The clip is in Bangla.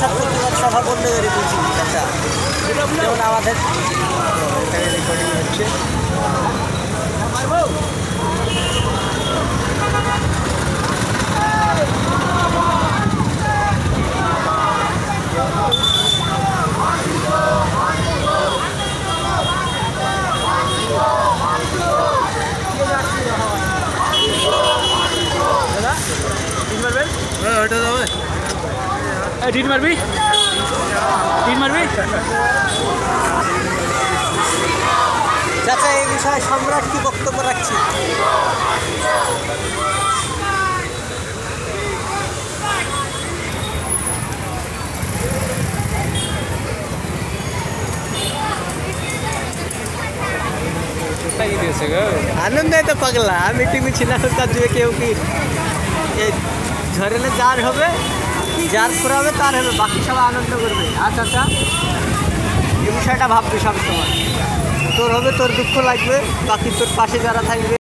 সব প্রতিবাদ সভা বন্ধ করে দিয়েছি চাচা যেমন আমাদের এখানে রেকর্ডিং হচ্ছে ডিট মারবি? ডিট মারবি? চাচা, এই বিষয়ে সম্রাট কি বক্তব্য রাখছি? আনন্দ তো পাগলা। মিটিং মিছিল কাজ দিবে কেউ কি ঝরেলে যার হবে? যার করাবে তার হবে বাকি সবাই আনন্দ করবে। আচ্ছা আচ্ছা। এই বিষয়টা ভাববে সবসময় তোর হবে, তোর দুঃখ লাগবে, বাকি তোর পাশে যারা থাকবে।